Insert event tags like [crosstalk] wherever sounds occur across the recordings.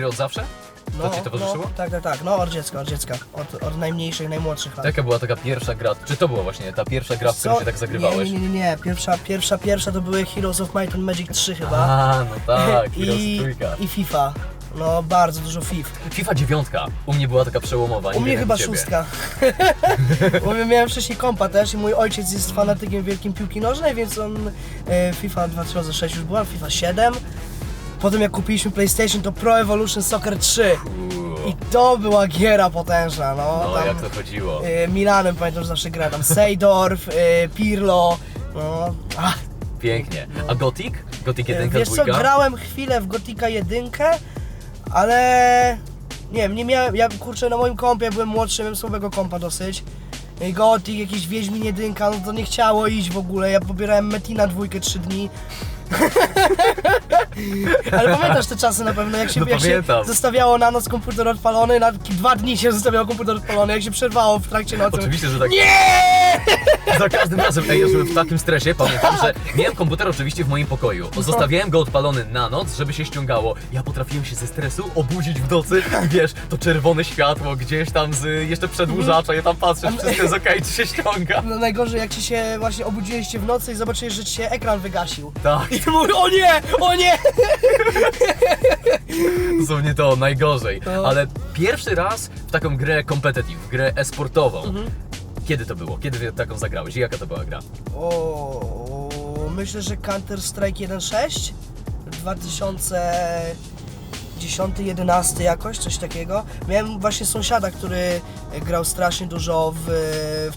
gry od zawsze? To ci towarzyszyło? No, tak, tak, tak. No, od dziecka, od dziecka. Od, od najmniejszych, najmłodszych lat. Jaka była taka pierwsza gra? Czy to była właśnie ta pierwsza gra, w której Co? się tak zagrywałeś? Nie, nie, nie, nie. Pierwsza, pierwsza, pierwsza to były Heroes of Might and Magic 3 chyba. A, no tak, [laughs] I, trójka. I FIFA. No, bardzo dużo FIF. FIFA dziewiątka. U mnie była taka przełomowa. U nie mnie wiem, chyba jak u ciebie. szóstka. [laughs] Bo ja miałem wcześniej kompa też i mój ojciec jest fanatykiem wielkim piłki nożnej, więc on e, FIFA 2006 już była, FIFA 7. Potem jak kupiliśmy PlayStation to Pro Evolution Soccer 3. Uuu. I to była giera potężna, no. No, tam, jak to chodziło. e, Milanem pamiętam, że zawsze grałem tam Seydorf, e, Pirlo. No, ach, Pięknie. A Gothic? Gothic 1, Wiesz co, 2? grałem chwilę w Gotika 1, ale nie wiem, nie miałem, ja kurczę na moim kompie jak byłem młodszy, miałem słabego kompa dosyć. I Gotik, jakiś Wiedźmin 1, no to nie chciało iść w ogóle, ja pobierałem Metina dwójkę 3 dni. [laughs] Ale pamiętasz te czasy na pewno, jak się, No jak się pamiętam. zostawiało na noc komputer odpalony, na dwa dni się zostawiało komputer odpalony, jak się przerwało w trakcie nocy. Oczywiście, że tak. Nie! [laughs] Za każdym razem, ej, ja w takim stresie, pamiętam, że miałem komputer oczywiście w moim pokoju. Zostawiałem go odpalony na noc, żeby się ściągało. Ja potrafiłem się ze stresu obudzić w nocy i wiesz, to czerwone światło gdzieś tam z jeszcze przedłużacza, ja tam patrzę, czy wszystko jest okej, czy się ściąga. No najgorzej jak ci się właśnie obudziłeś w nocy i zobaczyłeś, że ci się ekran wygasił. Tak, I ty mówisz, o nie, o nie! dosłownie to, najgorzej. No. Ale pierwszy raz w taką grę competitive, grę e-sportową. Kiedy to było? Kiedy taką zagrałeś? I jaka to była gra? O, myślę, że Counter Strike 1.6 2010-11 jakoś, coś takiego. Miałem właśnie sąsiada, który grał strasznie dużo w,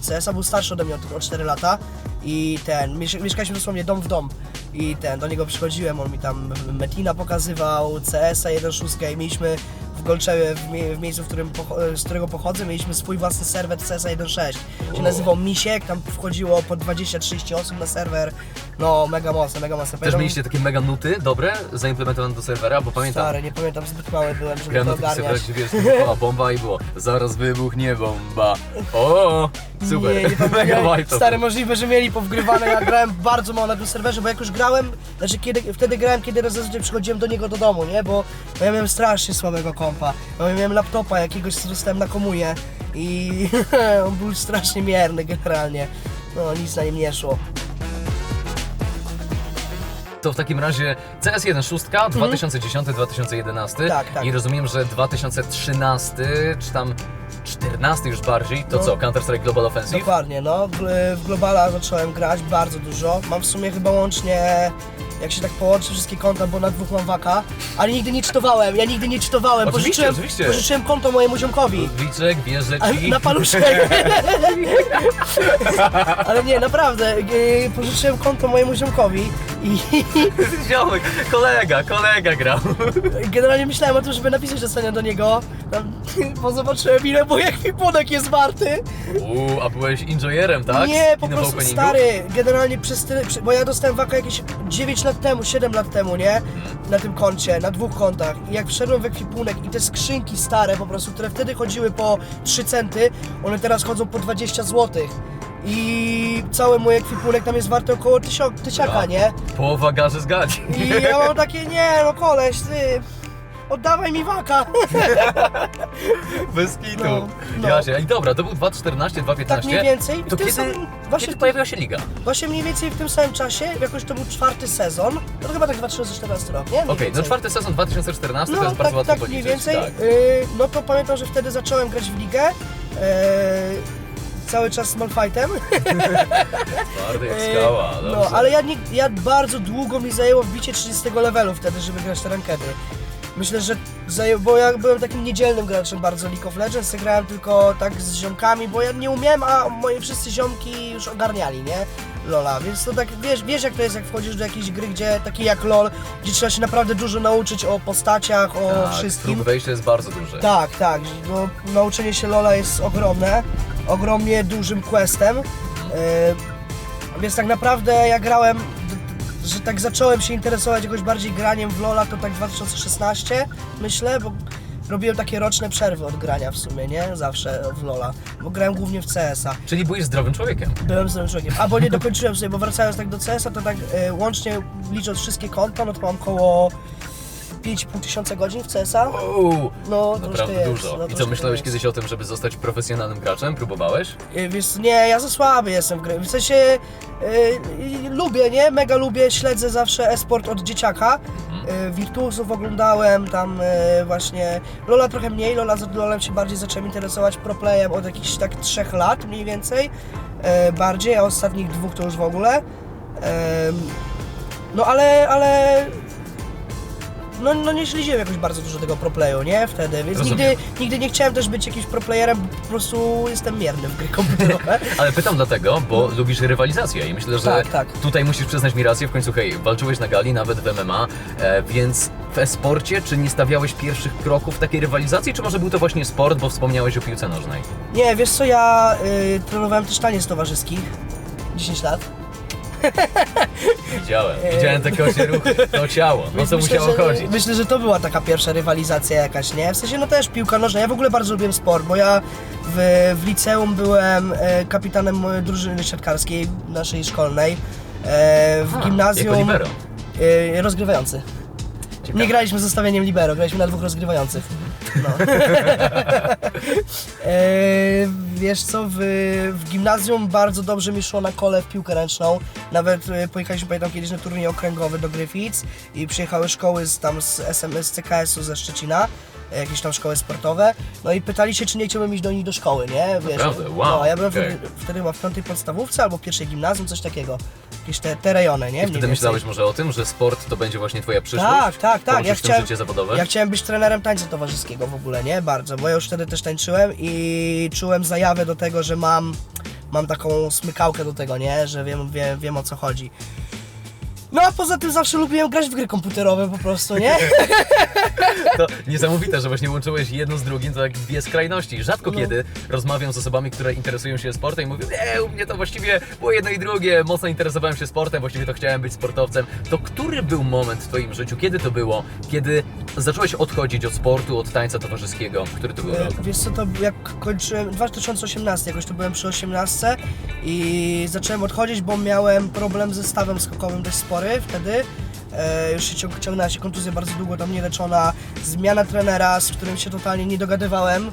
w CS, a był starszy ode mnie o tylko o 4 lata i ten, miesz- mieszkaliśmy dosłownie dom w dom i ten, do niego przychodziłem, on mi tam Metina pokazywał, CS-a 1.6 i mieliśmy Golczewie, w, mie- w miejscu, w którym z którego pochodzę, mieliśmy swój własny serwer CS 1.6. Się nazywał Misiek, tam wchodziło po 20-30 osób na serwer. No, mega mocno, mega mocno. Też mieliście takie mega nuty dobre, zaimplementowane do serwera, bo pamiętam, Stary, nie pamiętam, zbyt mały byłem, żeby Grałem to ogarniać. wiesz, bomba i było Zaraz wybuchnie bomba O, super, Nie, nie mega vibe Stary, możliwe, że mieli powgrywane. Ja grałem bardzo mało na tym serwerze, bo jak już grałem, znaczy kiedy, wtedy grałem, kiedy zazwyczaj przychodziłem do niego do domu, nie? Bo ja miałem strasznie słabego kompa. Bo ja miałem laptopa jakiegoś, co dostałem na komuję i [laughs] on był strasznie mierny generalnie. No, nic na nim nie szło. To w takim razie CS1 szóstka, 2010-2011 Tak, tak. I rozumiem, że 2013 czy tam 14 już bardziej To No. co, Counter-Strike Global Offensive? Dokładnie, no. W, w Globala zacząłem grać bardzo dużo. Mam w sumie chyba łącznie, jak się tak połączy wszystkie konta, bo na dwóch mam waka, ale nigdy nie czytowałem, ja nigdy nie czytowałem. Oczywiście, pożyczyłem, oczywiście. pożyczyłem konto mojemu ziomkowi. Bierze A, na paluszek. [laughs] Ale nie, naprawdę, yy, pożyczyłem konto mojemu ziomkowi i [laughs] Ziomek, kolega, kolega grał generalnie myślałem o tym, żeby napisać dostanie do niego, tam, bo zobaczyłem ile mój ekwipunek jest warty. Uuu, a byłeś enjoyerem, tak? Nie, po prostu openingu? stary, generalnie przez tyle, bo ja dostałem waka jakieś 9 lat temu, 7 lat temu, nie? Na tym koncie, na dwóch kontach. I jak wszedłem w ekwipunek i te skrzynki stare po prostu, które wtedy chodziły po 3 centy, one teraz chodzą po 20 zł. I cały mój ekwipunek tam jest warty około tysio, tysiaka, nie? Połowa garzy zgadzi I ja mam takie, nie no koleś, ty, oddawaj mi waka. Bez kitu. No, no. I dobra, to był 2.14, 2.15. Tak mniej więcej. W To tym kiedy, samym- właśnie kiedy pojawiła się liga? Właśnie mniej więcej w tym samym czasie, jakoś to był czwarty sezon, to chyba tak 2014 rok, nie? Mniej Okej, no więcej. czwarty sezon 2014 No, to jest tak, bardzo łatwo tak mniej policzyć. więcej. Tak. Yy, no to pamiętam, że wtedy zacząłem grać w ligę. Yy, cały czas z Malfightem. [laughs] Twardy jak skała, no, dobrze. ale ja, nie, ja bardzo długo mi zajęło wbicie 30 levelu wtedy, żeby grać te rankedy. Myślę, że bo ja byłem takim niedzielnym graczem bardzo League of Legends, ja grałem tylko tak z ziomkami, bo ja nie umiałem, a moje wszyscy ziomki już ogarniali, nie? Lola, więc to tak, wiesz, wiesz jak to jest, jak wchodzisz do jakiejś gry, gdzie, takiej jak LOL, gdzie trzeba się naprawdę dużo nauczyć o postaciach, o tak, wszystkim. próg wejścia jest bardzo duży. Tak, tak. No, nauczenie się Lola jest ogromne, ogromnie dużym questem. Yy, więc tak naprawdę ja grałem, że tak zacząłem się interesować jakoś bardziej graniem w Lola to tak 2016 myślę, bo robiłem takie roczne przerwy od grania w sumie, nie? Zawsze w Lola, bo grałem głównie w CS-a. Czyli byłeś zdrowym człowiekiem. Byłem z człowiekiem. A bo nie dokończyłem sobie, bo wracając tak do CS-a, to tak e, łącznie licząc wszystkie konta, no to mam koło 5,5 tysiąca godzin w CSa. Uuu, No, troszkę naprawdę jest. dużo. No, I co, troszkę myślałeś jest. kiedyś o tym, żeby zostać profesjonalnym graczem? Próbowałeś? Y, Wiesz, nie, ja za słaby jestem w gry. W sensie y, y, lubię, nie? Mega lubię, śledzę zawsze e-sport od dzieciaka. Y, oglądałem, tam y, właśnie Lola trochę mniej, Lola, Lolem się bardziej zacząłem interesować proplayem od jakichś tak trzech lat mniej więcej. Y, bardziej, a ostatnich dwóch to już w ogóle. No ale, ale no, no nie śledziłem jakoś bardzo dużo tego proplayu, nie? Wtedy, więc Rozumiem. nigdy, nigdy nie chciałem też być jakimś proplayerem, po prostu jestem mierny w [laughs] gry komputerowe. [laughs] Ale pytam dlatego, bo lubisz rywalizację i myślę, że Tak, tak. tutaj musisz przyznać mi rację, w końcu hej, walczyłeś na gali, nawet w MMA, e, więc w e-sporcie czy nie stawiałeś pierwszych kroków takiej rywalizacji, czy może był to właśnie sport, bo wspomniałeś o piłce nożnej? Nie, wiesz co, ja y, trenowałem też taniec towarzyski 10 lat. [laughs] Widziałem, widziałem te kozie ruchy, to ciało, no to myślę, musiało że, chodzić. Myślę, że to była taka pierwsza rywalizacja jakaś, nie? W sensie, no też piłka nożna. Ja w ogóle bardzo lubiłem sport, bo ja w, w liceum byłem e, kapitanem mojej drużyny siatkarskiej naszej szkolnej. E, w Aha, Gimnazjum. Jako libero. E, rozgrywający. Ciekawe. Nie graliśmy z ustawieniem libero, graliśmy na dwóch rozgrywających. No. [laughs] e, wiesz co, w, w gimnazjum bardzo dobrze mi szło na kole w piłkę ręczną. Nawet e, pojechaliśmy, pamiętam kiedyś na turniej okręgowy do Griffiths i przyjechały szkoły z, tam z, SM, z CKS-u ze Szczecina. e, Jakieś tam szkoły sportowe, no i pytali się, czy nie chciałbym iść do nich do szkoły, nie? Wiesz, Naprawdę? Wow, No, ja byłem okej. wtedy, wtedy chyba w piątej podstawówce albo pierwszej gimnazjum, coś takiego. Jakieś te, te rejony, nie? I Mniej wtedy więcej. myślałeś może o tym, że sport to będzie właśnie twoja przyszłość? Tak, tak, tak. Połączysz Ja w tym życie zawodowe? Ja chciałem być trenerem tańca towarzyskiego w ogóle, nie? Bardzo, bo ja już wtedy też tańczyłem i czułem zajawę do tego, że mam, mam taką smykałkę do tego, nie? Że wiem, wiem, wiem o co chodzi. No a poza tym zawsze lubiłem grać w gry komputerowe po prostu, nie? [laughs] To niesamowite, że właśnie łączyłeś jedno z drugim, to jak dwie skrajności. Rzadko No. kiedy rozmawiam z osobami, które interesują się sportem i mówią, nie, u mnie to właściwie było jedno i drugie, mocno interesowałem się sportem, właściwie to chciałem być sportowcem. To który był moment w Twoim życiu, kiedy to było, kiedy zacząłeś odchodzić od sportu, od tańca towarzyskiego? Który to był E, rok? Wiesz co, to jak kończyłem, 2018 jakoś to byłem przy 18 i zacząłem odchodzić, bo miałem problem ze stawem skokowym dość spory wtedy. E, już się ciąg, ciągnęła się kontuzja bardzo długo tam nieleczona, zmiana trenera, z którym się totalnie nie dogadywałem.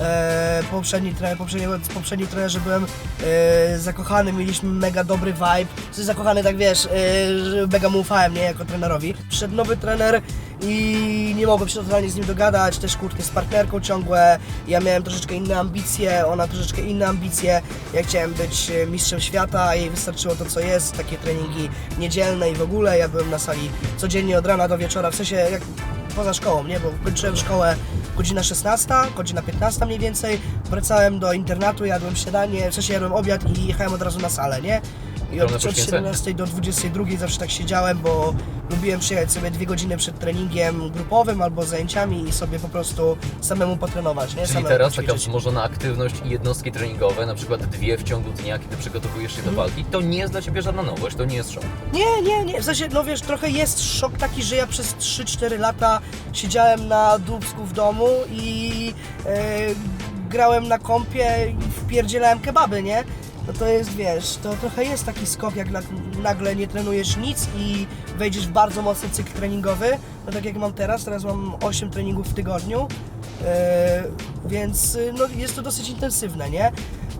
E, poprzedni, trener, poprzedni, poprzedni trenerze byłem e, zakochany, mieliśmy mega dobry vibe. Jesteś zakochany, tak wiesz, e, mega mu ufałem, nie, jako trenerowi. Przyszedł nowy trener i nie mogłem się totalnie z nim dogadać, też kłótnie z partnerką ciągłe. Ja miałem troszeczkę inne ambicje, ona troszeczkę inne ambicje. Ja chciałem być e, mistrzem świata, jej wystarczyło to, co jest, takie treningi niedzielne i w ogóle. Ja byłem na sali codziennie od rana do wieczora, w sensie jak poza szkołą, nie? Bo kończyłem szkołę godzina 16, godzina 15 mniej więcej, wracałem do internatu, jadłem śniadanie, w sensie jadłem obiad i jechałem od razu na salę, nie? I od, od poświęcenie. 17 do 22 zawsze tak siedziałem, bo lubiłem przyjechać sobie dwie godziny przed treningiem grupowym albo zajęciami i sobie po prostu samemu potrenować, nie? Czyli samemu teraz taka wzmożona aktywność i jednostki treningowe, na przykład dwie w ciągu dnia, kiedy przygotowujesz się do Mhm. walki, to nie jest dla Ciebie żadna nowość, to nie jest szok. Nie, nie, nie. W sensie, no wiesz, trochę jest szok taki, że ja przez 3-4 lata siedziałem na dubsku w domu i e, grałem na kompie i wpierdzielałem kebaby, nie? No to jest, wiesz, to trochę jest taki skok, jak na, nagle nie trenujesz nic i wejdziesz w bardzo mocny cykl treningowy. No tak jak mam teraz, teraz mam 8 treningów w tygodniu, e, więc y, no, jest to dosyć intensywne, nie?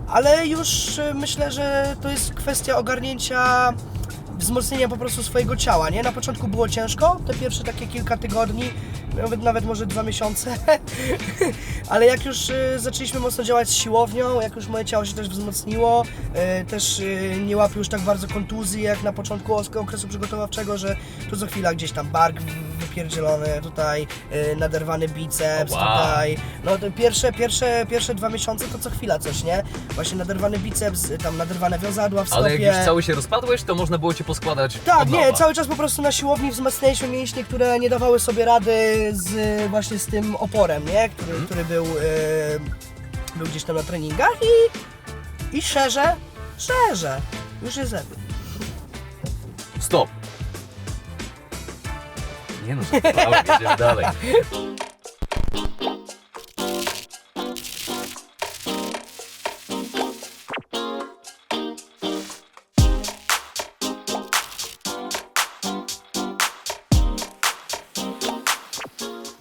Ale już y, myślę, że to jest kwestia ogarnięcia wzmocnienia po prostu swojego ciała, nie? Na początku było ciężko, te pierwsze takie kilka tygodni, nawet, nawet może dwa miesiące, [laughs] ale jak już y, zaczęliśmy mocno działać z siłownią, jak już moje ciało się też wzmocniło, y, też y, nie łapię już tak bardzo kontuzji jak na początku okresu przygotowawczego, że tu co chwila gdzieś tam bark wypierdzielony, tutaj y, naderwany biceps, wow. tutaj, no te pierwsze, pierwsze, pierwsze dwa miesiące to co chwila coś, nie? Właśnie naderwany biceps, y, tam naderwane wiązadła w stopie. Ale jak już cały się rozpadłeś, to można było Cię poskładać Tak, nie, nowa. cały czas po prostu na siłowni wzmacnialiśmy mięśnie, które nie dawały sobie rady z właśnie z tym oporem, nie? Który, Mhm. który był, e, był gdzieś tam na treningach i, i szerze, szerze, już jest lepiej. Stop! Nie no, dalej.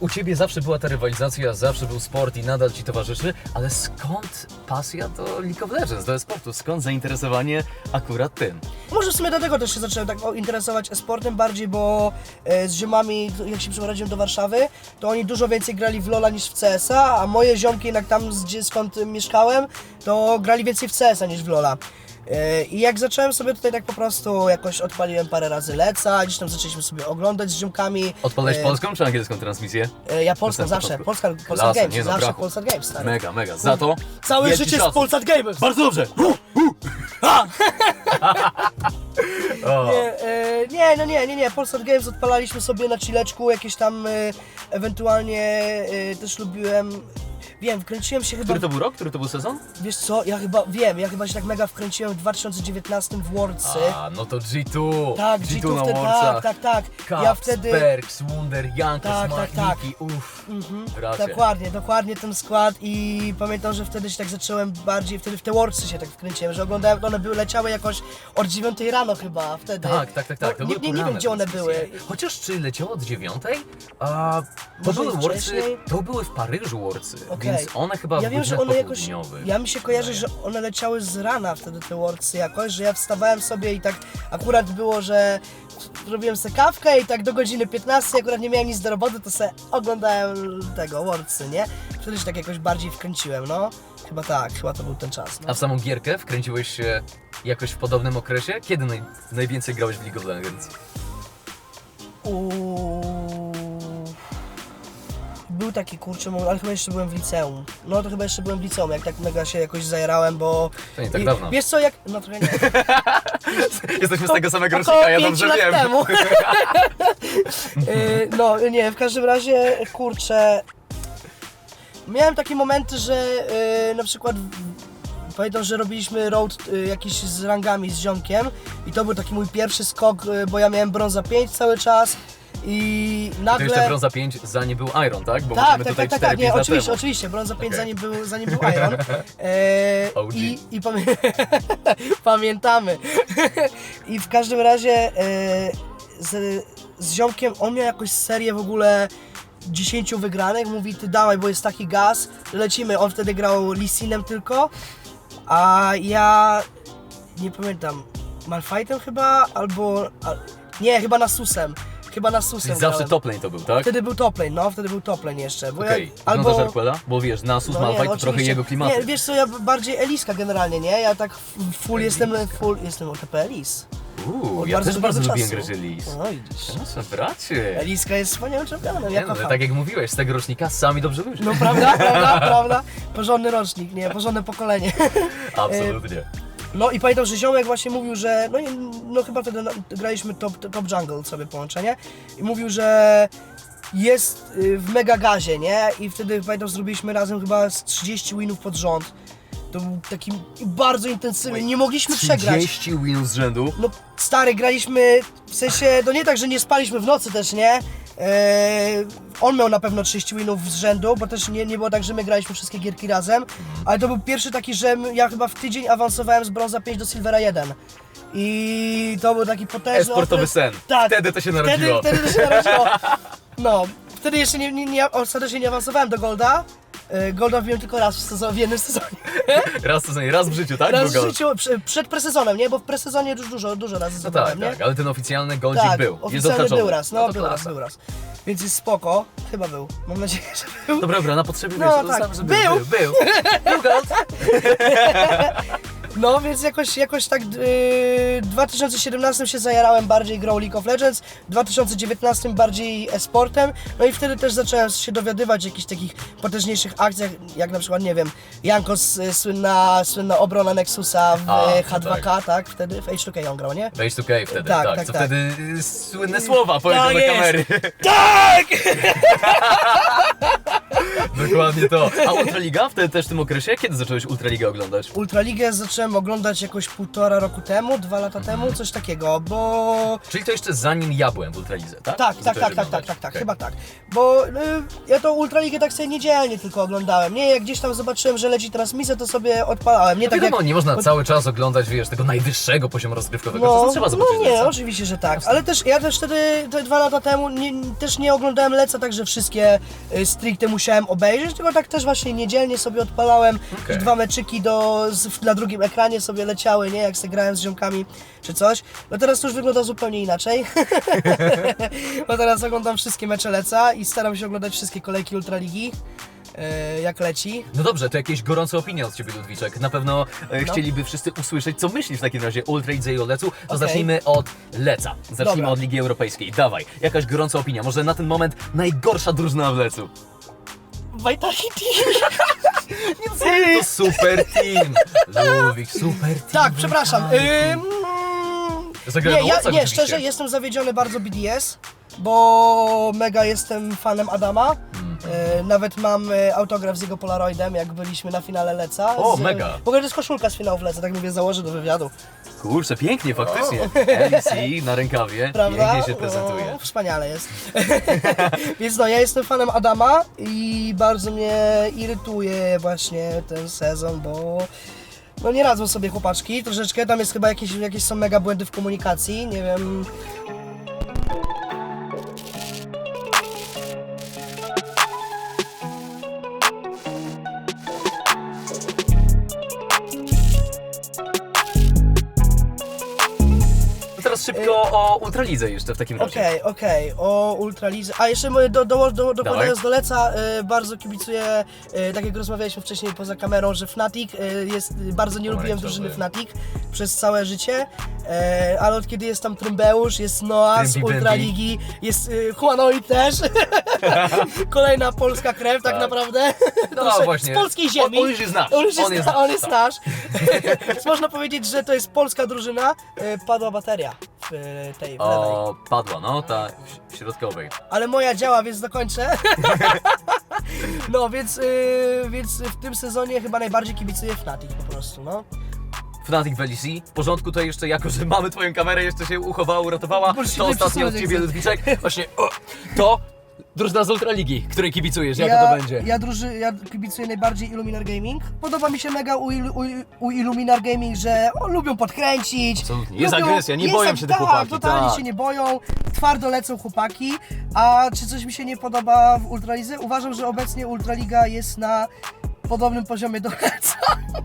u ciebie zawsze była ta rywalizacja, zawsze był sport i nadal ci towarzyszy, ale skąd pasja do League of Legends, do e-sportu? Skąd zainteresowanie akurat tym? Może w sumie dlatego też się zacząłem tak o, interesować e-sportem bardziej, bo e, z ziomami, jak się przeprowadziłem do Warszawy, to oni dużo więcej grali w LoLa niż w CS-a, a moje ziomki jednak tam, gdzie, skąd mieszkałem, to grali więcej w CS-a niż w LoLa. E, I jak zacząłem sobie tutaj tak po prostu, jakoś odpaliłem parę razy leca, gdzieś tam zaczęliśmy sobie oglądać z ziomkami. Odpalałeś E, polską czy angielską transmisję? E, ja Polską zawsze, początku. Polska, Polsat Klasa, Games, nie no, zawsze brawo. Polsat Games, stary. Mega, mega. Za to Całe życie z. Polsat Games! Bardzo dobrze! [laughs] Nie, e, nie, no nie, nie, nie. Polsat Games odpalaliśmy sobie na chilleczku, jakieś tam e, ewentualnie e, też lubiłem. Wiem, wkręciłem się chyba. Który to był rok? Który to był sezon? Wiesz co, ja chyba wiem, ja chyba się tak mega wkręciłem w 2019 w Worldsy. A, no to G2. Tak, G2 G2 na wtedy, tak, tak, tak. Caps, Ja wtedy. Perks, Wunder, Janko, Tak, tak, tak. Uff. Mhm, dokładnie, dokładnie ten skład i pamiętam, że wtedy się tak zacząłem bardziej, wtedy w te Worldsy się tak wkręciłem, że oglądałem, one były, leciały jakoś od 9 rano chyba wtedy. Tak, tak, tak, tak. To No, nie, były nie, nie wiem poranne gdzie one transmisje. były. Chociaż czy leciało od dziewiątej? A, to Może były i wcześniej? to były w Paryżu Okej. Więc one chyba Ja w wiem, że one jakoś. Ja mi się kojarzy, że one leciały z rana wtedy te Worldsy jakoś, że ja wstawałem sobie i tak akurat było, że robiłem sobie kawkę i tak do godziny 15 akurat nie miałem nic do roboty, to sobie oglądałem tego Worldsy, nie? Wtedy się tak jakoś bardziej wkręciłem, no. Chyba tak, chyba to był ten czas. A No. w samą gierkę wkręciłeś się jakoś w podobnym okresie? Kiedy naj, najwięcej grałeś w League of Legends? Uuu. Był taki kurczę moment, ale chyba jeszcze byłem w liceum. No to chyba jeszcze byłem w liceum, jak tak mega się jakoś zajarałem, bo... To nie tak I- dawno. Wiesz co, jak... No trochę nie. [laughs] Jesteśmy z tego samego rocznika, ja dobrze lat wiem. Temu. [laughs] Y, no nie, w każdym razie, kurczę, miałem takie momenty, że y, na przykład w- pamiętam, że robiliśmy road y, jakiś z rangami z ziomkiem i to był taki mój pierwszy skok, y, bo ja miałem brąza 5 cały czas i To nagle... jeszcze brąza 5, zanim był Iron, tak? Bo Tak, tak, tutaj tak, 4 tak, tak, nie, oczywiście, temu. oczywiście, brąza 5 Okej. zanim był, zanim był Iron. [laughs] E, OG. I, i pamię [laughs] pamiętamy. [laughs] I w każdym razie e, z, z ziomkiem, on miał jakąś serię w ogóle 10 wygranych, mówi ty dawaj, bo jest taki gaz, lecimy, on wtedy grał Lisinem tylko, a ja nie pamiętam, Malfightem chyba, albo, a, nie, chyba Nasusem, chyba Nasusem Czyli zawsze grałem. top lane to był, tak? Wtedy był top lane, no, wtedy był top lane jeszcze. Bo Okej, ja, albo... albo... Arquela? Bo wiesz, Nasus, no Malphite no to trochę oczywiście. jego klimaty. Nie, wiesz co, ja bardziej Eliska generalnie, nie? Ja tak full jestem, full jestem OTP Elis. Uuu, Od ja bardzo też bardzo długiego lubiłem czasu. grać Elis. No widzisz. Proszę, bracie. Eliska jest wspaniałym czempionem, ja Nie, no, kocham. tak jak mówiłeś, z tego rocznika sami dobrze ludzie. No prawda, [laughs] prawda, prawda? Porządny rocznik, nie? Porządne pokolenie. Absolutnie. [laughs] No i pamiętam, że ziomek właśnie mówił, że no, no chyba wtedy graliśmy top, top jungle sobie połączenie i mówił, że jest y, w mega gazie, nie? I wtedy pamiętam, zrobiliśmy razem chyba z 30 winów pod rząd. To był taki bardzo intensywny, nie mogliśmy przegrać. 30 winów z rzędu. No stary, graliśmy, w sensie, no nie tak, że nie spaliśmy w nocy też, nie? Eee, on miał na pewno 30 winów z rzędu, bo też nie, nie było tak, że my graliśmy wszystkie gierki razem, ale to był pierwszy taki, że m- ja chyba w tydzień awansowałem z brąza 5 do silvera 1. I to był taki potężny E-sportowy okres. sen. Tak. Wtedy to się Wtedy, narodziło. wtedy to się narodziło. [laughs] No, wtedy jeszcze nie, nie, nie, ostatecznie nie awansowałem do Golda. E, Golda wbiłem tylko raz w, sezonie, w jednym sezonie. [laughs] Raz w sezonie, raz w życiu, tak? Raz w Był gold. życiu, prze- przed presezonem, nie? Bo w presezonie już dużo, dużo razy No tak, nie? tak, ale ten oficjalny goldzik Tak, był. Jest oficjalny był raz, no, to był raz, klasa. był raz. Więc jest spoko, chyba był, mam nadzieję, że był. Dobra, dobra, na potrzeby No wiesz, tak, zostawiam, że był. był. Był, [laughs] był gold. [laughs] No więc jakoś, jakoś tak yy, w 2017 się zajarałem bardziej grą League of Legends, w 2019 bardziej e-sportem, no i wtedy też zacząłem się dowiadywać o jakichś takich potężniejszych akcjach, jak na przykład, nie wiem, Jankos, y, słynna, słynna obrona Nexusa w A, y, no H2K, tak. wtedy w H2K on grał, nie? Face to K wtedy, Tak, tak, tak, co tak. wtedy y, słynne słowa powiedział Tak do jest. kamery. Tak! [laughs] Dokładnie to. A Ultraliga wtedy też w tym okresie? Kiedy zacząłeś Ultraligę oglądać? Ultraligę zacząłem oglądać jakoś półtora roku temu, dwa lata temu, coś takiego, bo... Czyli to jeszcze zanim ja byłem w Ultralidze, tak? Tak, tak, Zacząłeś tak, tak, tak, oglądać? tak, tak, Okej. chyba tak. Bo y, ja to Ultraligę tak sobie niedzielnie tylko oglądałem. Nie, jak gdzieś tam zobaczyłem, że leci transmisja, to sobie odpalałem. Nie No tak wiadomo, jak... nie można cały czas oglądać, wiesz, tego najwyższego poziomu rozgrywkowego. No, No, trzeba no zobaczyć nie, Leca. oczywiście, że tak. Ale też ja też wtedy, te dwa lata temu, nie, też nie oglądałem Leca, także wszystkie y, stricte musiałem obejrzeć, tylko tak też właśnie niedzielnie sobie odpalałem. Okej. Dwa meczyki do, z, na drugim ekranie sobie leciały, nie? Jak se grałem z ziomkami czy coś. No teraz to już wygląda zupełnie inaczej. [laughs] Bo teraz oglądam wszystkie mecze Leca i staram się oglądać wszystkie kolejki Ultraligi. y, Jak leci. No dobrze, to jakieś gorące opinie od Ciebie, Ludwiczek. Na pewno e, No. chcieliby wszyscy usłyszeć, co myślisz w takim razie o Ultralidze i o Lecu. To Okej. zacznijmy od Leca. Zacznijmy Dobra. od Ligi Europejskiej. Dawaj, jakaś gorąca opinia. Może na ten moment najgorsza drużyna w Lecu. Vitality! To super team! Ludwik, super team. Tak, przepraszam. Ym, Zagrałem nie, na ja, nie, oczywiście. szczerze jestem zawiedziony bardzo BDS, bo mega jestem fanem Adama. Mhm. E, nawet mam e, autograf z jego Polaroidem, jak byliśmy na finale Leca. O, z, mega. W ogóle to jest koszulka z finału w Leca, tak mówię, założę do wywiadu. Kurczę, pięknie, faktycznie. LC na rękawie, Prawda? pięknie się prezentuje. O, wspaniale jest. [laughs] Więc no, ja jestem fanem Adama i bardzo mnie irytuje właśnie ten sezon, bo no nie radzą sobie chłopaczki troszeczkę, tam jest chyba jakieś, jakieś są mega błędy w komunikacji, nie wiem. O Ultralidze jeszcze w takim razie. Okej, okej, o Ultralizy. A jeszcze my do, do, do, do Leca, y, bardzo kibicuję, y, tak jak rozmawialiśmy wcześniej poza kamerą, że Fnatic y, jest, bardzo nie lubiłem drużyny Fnatic przez całe życie, y, ale od kiedy jest tam Trymbeusz, jest Noah z Trymbi. Ultraligi, jest y, Humanoid też, [laughs] kolejna polska krew tak, Tak. naprawdę, No [laughs] Proszę, właśnie. z polskiej ziemi. On, on już jest nasz. On już jest, on jest nasz. [laughs] Więc można powiedzieć, że to jest polska drużyna. Y, Padła bateria w y, tej w lewej. O, padła, no, ta w środkowej. ale moja działa, więc dokończę. [laughs] no, więc, yy, więc w tym sezonie chyba najbardziej kibicuję Fnatic po prostu, no. Fnatic w LEC. W porządku to jeszcze, jako że mamy twoją kamerę, jeszcze się uchowała, uratowała. Się To nie ostatnie od ciebie, Ludwiczek. Właśnie, o, to drużyna z Ultraligi, której kibicujesz, jaka to będzie? Ja, druży, ja kibicuję najbardziej Illuminar Gaming. Podoba mi się mega u, u, u Illuminar Gaming, że o, lubią podkręcić. Absolutnie. Jest agresja, nie boją się te tak, chłopaki, totalnie tak. się nie boją, twardo lecą chłopaki. A czy coś mi się nie podoba w Ultralidze? Uważam, że obecnie Ultraliga jest na podobnym poziomie do Leca.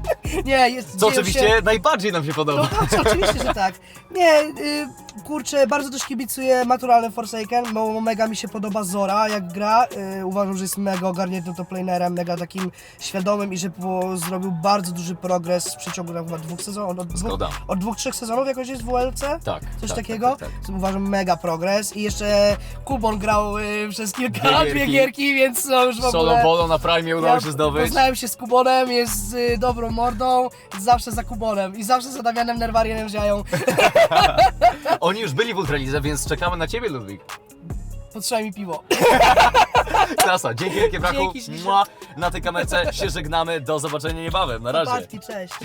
[laughs] nie, jest Co dzieją się- oczywiście najbardziej nam się no podoba. tak, [laughs] oczywiście, że tak. Nie, y, kurczę, bardzo też kibicuję naturalnym Forsaken, bo mega mi się podoba Zora, jak gra. Y, uważam, że jest mega ogarniętym toplanerem, mega takim świadomym i że po, zrobił bardzo duży progres w przeciągu tam chyba dwóch sezonów, od dwóch, Zgoda. od dwóch, trzech sezonów jakoś jest w WLC? Tak, Coś tak, takiego? tak, tak, tak. Uważam mega progres i jeszcze Kubon grał y, przez kilka Dwie dwie gierki. gierki, więc no już w ogóle... Solo Bolo na Prime udało się zdobyć. Poznałem się z Kubonem, jest y, dobrą mordą, zawsze za Kubonem i zawsze za Damianem Nerwarienem wziąją. [laughs] Oni już byli w Ultralidze, więc czekamy na ciebie, Ludwik. Potrzeba mi piwo. [laughs] Klasa, dzięki wielkie braku. Dzięki ślicznie. Mua. Na tej kamerce się żegnamy. Do zobaczenia niebawem. Na razie. Cześć. [laughs]